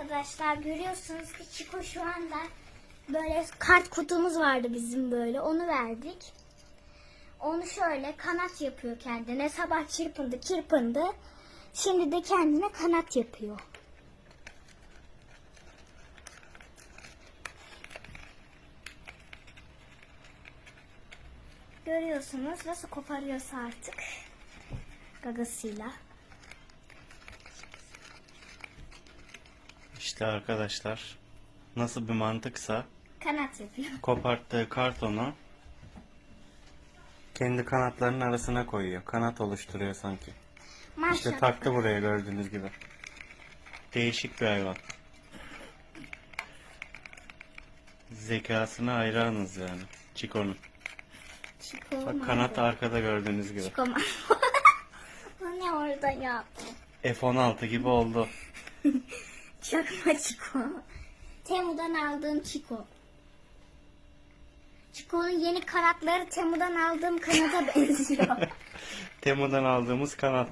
Arkadaşlar görüyorsunuz ki Çiko şu anda böyle kart kutumuz vardı bizim böyle onu verdik. Onu şöyle kanat yapıyor kendine. Sabah çırpındı çırpındı. Şimdi de kendine kanat yapıyor. Görüyorsunuz nasıl koparıyorsa artık gagasıyla. İşte arkadaşlar nasıl bir mantıksa Kanat yapıyor. koparttığı kartonu kendi kanatlarının arasına koyuyor. Kanat oluşturuyor sanki. Maşallah. İşte taktı buraya gördüğünüz gibi. Değişik bir hayvan. Zekasına hayranız yani. Çiko'nun. Çiko Bak kanat arkada gördüğünüz gibi. Çiko ne orada ya? F-16 gibi oldu. Çakma Çiko. Temu'dan aldığım Çiko. Çiko'nun yeni kanatları Temu'dan aldığım kanata benziyor. Temu'dan aldığımız kanat.